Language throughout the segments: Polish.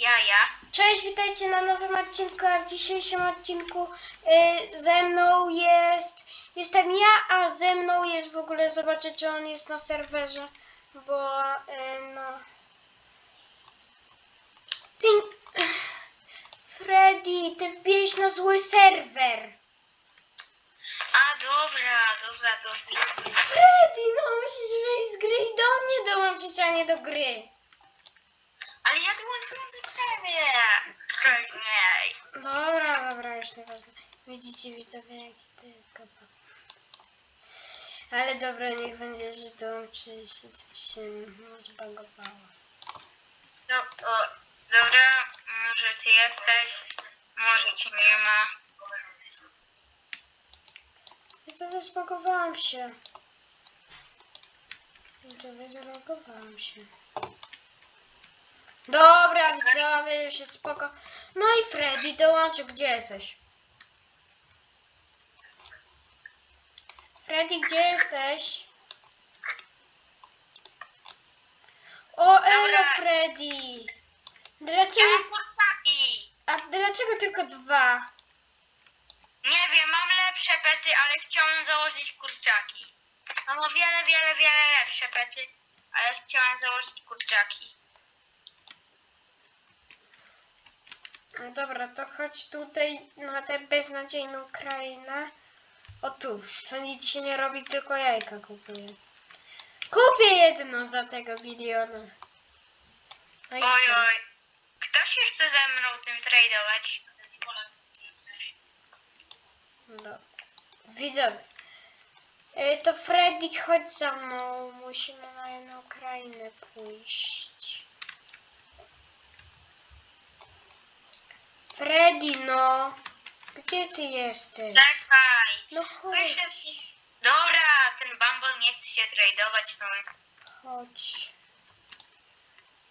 jaja. Cześć, witajcie na nowym odcinku, a w dzisiejszym odcinku y, ze mną jest, jestem ja, a ze mną jest w ogóle, zobaczę czy on jest na serwerze, bo y, no... Ty... Freddy, ty wbiłeś na zły serwer! A dobra, dobra, to widzę. Freddy, no musisz wyjść z gry i do mnie dołączyć, a nie do gry. Ale ja dołączyłem do ciebie. Wcześniej. Dobra, dobra, już nieważne. Widzicie widzowie jaki to jest gopa. Ale dobra, niech będzie, że dołączy się coś się zbagowało. Do, o, dobra, może ty jesteś, może cię nie ma. Widzowie, zbagowałam się. Widzowie, zalogowałam się. Dobra, widzowie, już jest spoko. No i Freddy dołączył, gdzie jesteś? Freddy, gdzie jesteś? O, elo. Freddy! Dlaczego, mam kurczaki. a dlaczego tylko dwa? Nie wiem, mam lepsze pety, ale chciałem założyć kurczaki. Mam o wiele, wiele, wiele lepsze pety, ale chciałem założyć kurczaki. Dobra, to chodź tutaj na tę beznadziejną krainę. O tu, co nic się nie robi, tylko jajka kupuję. Kupię jedno za tego biliona. No i Oj, co? oj. Kto się chce ze mną tym tradować? No. Widzowie. E, to Freddy, chodź za mną. Musimy na jedną krainę pójść. Freddy, no. Gdzie ty jesteś? Czekaj. No chodź. Dobra, ten Bumble nie chce się tradować, to Chodź.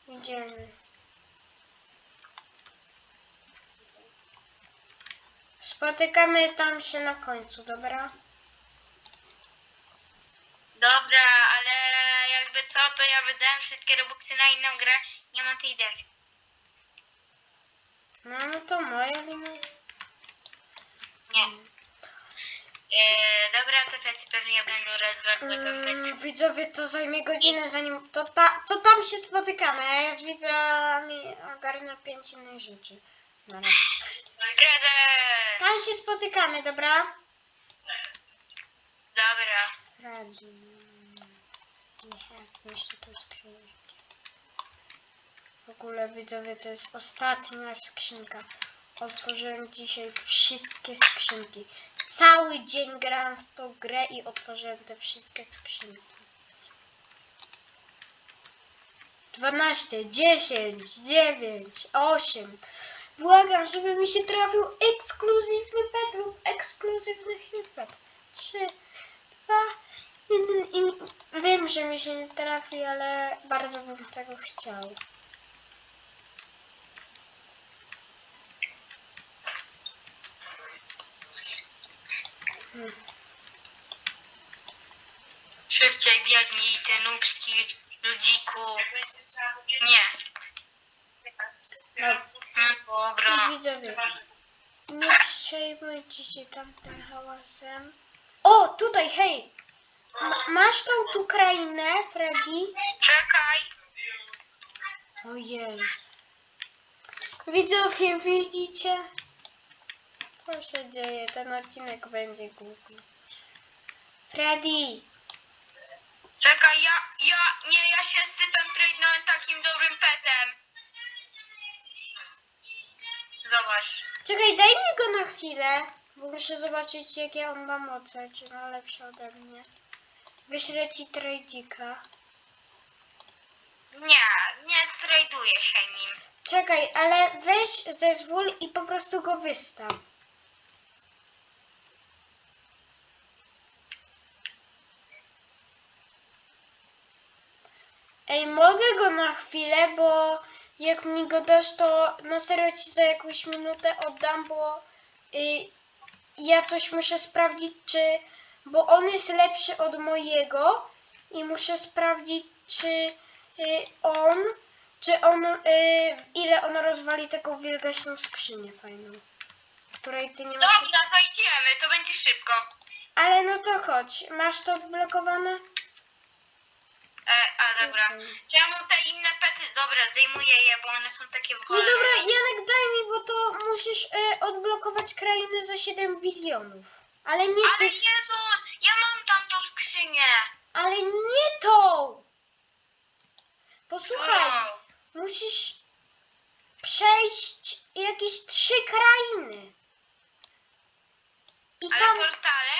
Idziemy. Spotykamy tam się na końcu, dobra? Dobra, ale jakby co, to ja wydałem wszystkie robuxy na inną grę, nie mam tej deski. No, no to moja wina. Nie. Eee, dobra, te pety pewnie będą rozwarły tą Mm, widzowie, to zajmie godzinę zanim... To, ta, to tam się spotykamy, a ja z widzami ogarnę pięć innych rzeczy. Na razie. Prezent! Tam się spotykamy, dobra? Dobra. Radzi. Nie chętnie się tu skrzynić. Ogóle widzowie to jest ostatnia skrzynka. Otworzyłem dzisiaj wszystkie skrzynki. Cały dzień grałem w tą grę i otworzyłem te wszystkie skrzynki. 12, 10, 9, 8. Błagam, żeby mi się trafił ekskluzywny pet lub ekskluzywny pet. 3, 2, 1 i wiem, że mi się nie trafi, ale bardzo bym tego chciał. Szybciej biegnij, ty nubski ludziku. Nie. No, Mm, Dobra. widzowie, nie przejmujcie się tamtym hałasem. O, tutaj, hej! Ma, masz tą tu krainę, Freddy? Czekaj. Ojej. Widzowie, widzicie? Co się dzieje? Ten odcinek będzie głupi. Freddy! Czekaj, ja, ja, nie, ja się z typem tradenąłem takim dobrym petem. Zobacz. Czekaj, daj mi go na chwilę, bo muszę zobaczyć jakie on ma moce, czy ma lepsze ode mnie. Wyślę ci trade'ika. Nie, nie straduję się nim. Czekaj, ale weź zezwól i po prostu go wystaw. Ej, mogę go na chwilę, bo jak mi go dasz, to na serio ci za jakąś minutę oddam, bo y, ja coś muszę sprawdzić, czy. Bo on jest lepszy od mojego i muszę sprawdzić, czy y, on czy on, y, ile on rozwali taką wielgaśną skrzynię fajną, której ty nie masz. Dobra, to idziemy, to będzie szybko. Ale no to chodź, masz to odblokowane? E, dobra. Czemu te inne pety? Dobra, zdejmuję je, bo one są takie No wolne. dobra, Janek, daj mi, bo to musisz y, odblokować krainy za 7 bilionów. Ale nie Ale ty, Jezu, ja mam tam tą skrzynię. ale nie tą! Posłuchaj, Dużą. musisz przejść jakieś trzy krainy. I Ale tam, portale?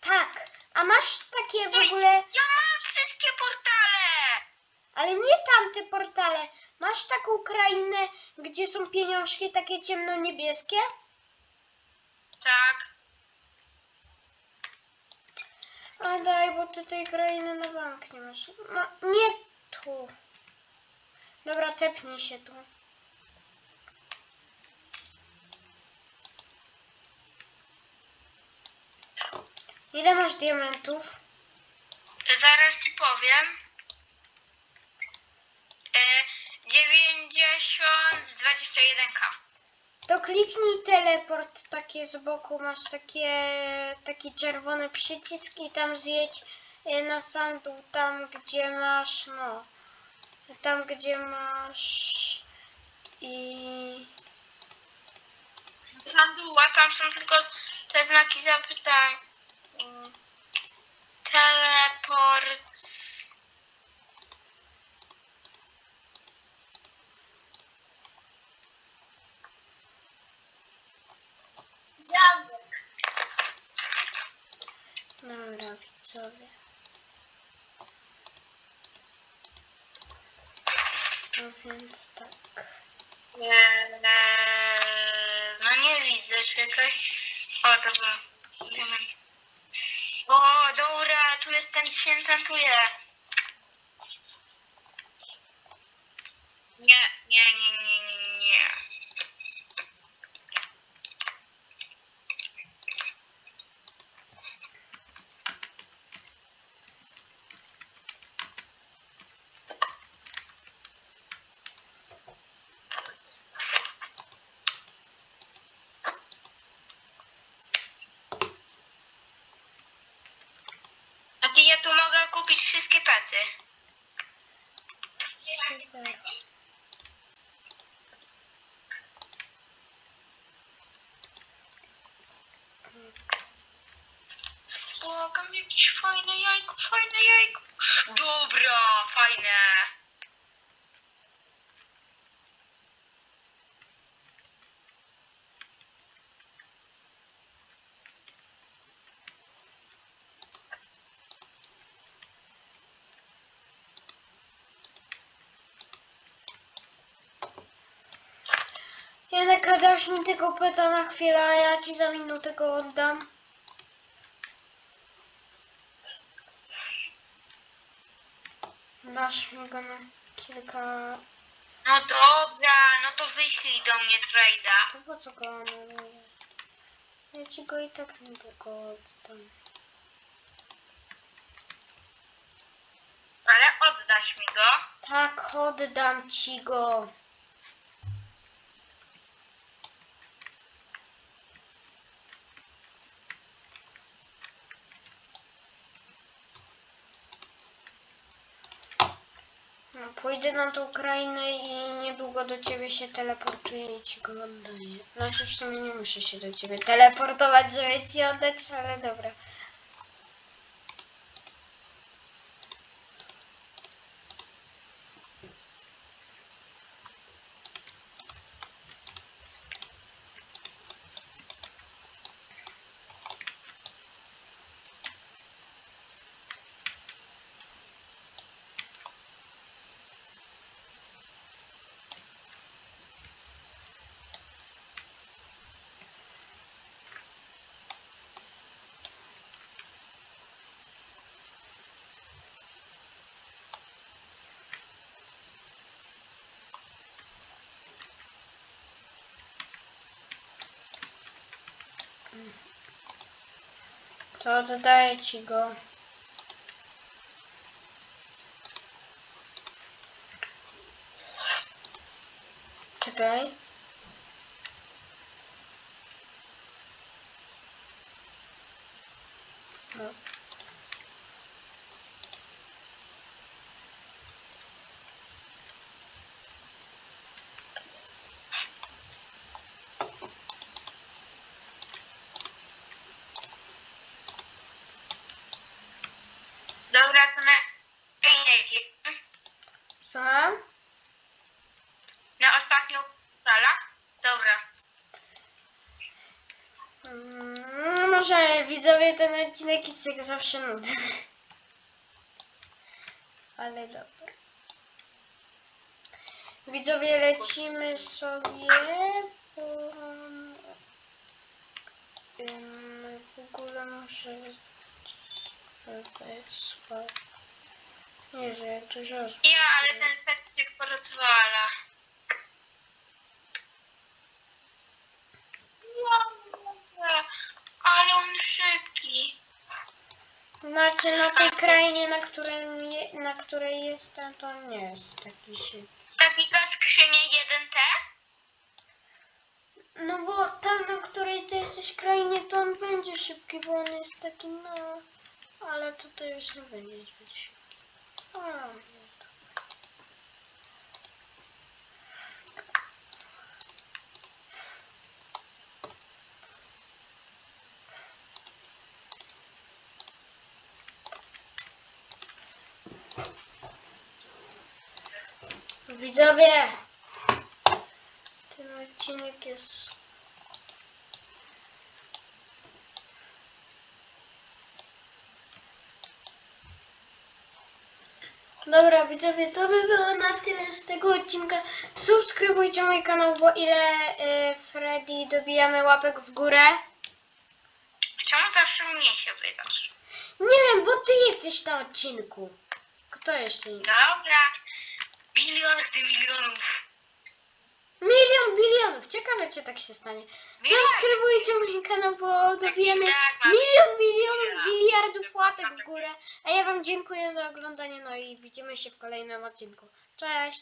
tak, a masz takie w ogóle, Ja mam wszystkie portale. ale nie tamte portale. Masz taką krainę, gdzie są pieniążki takie ciemno-niebieskie? Tak. A daj, bo ty tej krainy na bank nie masz. No, nie tu. Dobra, tepnij się tu. Ile masz diamentów? Zaraz ci powiem. E, 90 z 21k. To kliknij teleport takie z boku, masz takie, taki czerwony przycisk i tam zjedź e, na sam dół, tam gdzie masz, no, tam gdzie masz i Sanduła, tam są tylko te znaki zapytań. Teleport. Zamek. Dobra, widzowie. No więc tak. Eee, no nie widzę, czekaj. O, to było. diament. O, dobra, tu jest ten się enchantuje. Nie, nie, nie, nie, nie, nie. A ty ja tu mogę kupić wszystkie pety. Super. Błagam, jakieś fajne jajko, fajne jajko. Dobra, fajne. Janek, a dasz mi tego peta na chwilę, a ja ci za minutę go oddam. Dasz mi go na kilka... No dobra, no to wyślij do mnie trade'a. To po co go anuluję? Ja ci go i tak niedługo oddam. Ale oddasz mi go. Tak, oddam ci go. No, pójdę na tą krainę i niedługo do ciebie się teleportuję i ci go oddaję. Znaczy w sumie nie muszę się do ciebie teleportować, żeby ci oddać, ale dobra. To oddaję ci go. Czekaj. Na innej Co? Na ostatnią salach? Dobra. Mm, może widzowie ten odcinek jest jak zawsze nudny. Ale dobra. Widzowie lecimy sobie po... Ym, w ogóle może... To jest słabo. Nie, że ja coś rozumiem. Ja, ale ten pet szybko rozwala. Ja, ale on szybki. Znaczy na tej krainie, na, którym je, na której jestem, to nie jest taki szybki. Taki ta skrzynia 1T? No bo tam, na której ty jesteś krainie, to on będzie szybki, bo on jest taki, no... Ale tutaj już nie będzie zbyt szybki. A, no to- Widzowie! Ten odcinek jest Dobra widzowie, to by było na tyle z tego odcinka. Subskrybujcie mój kanał, bo ile y, Freddy dobijamy łapek w górę. Czemu zawsze mnie się wydasz? Nie wiem, bo ty jesteś na odcinku. Kto jeszcze jest? Dobra. Miliardy milionów. Milion bilionów. Ciekawe, czy tak się stanie. Subskrybujcie mój kanał, bo dobijamy tak, mam- milion milionów Ja. biliardów łapek w górę. A ja wam dziękuję za oglądanie, no i widzimy się w kolejnym odcinku. Cześć!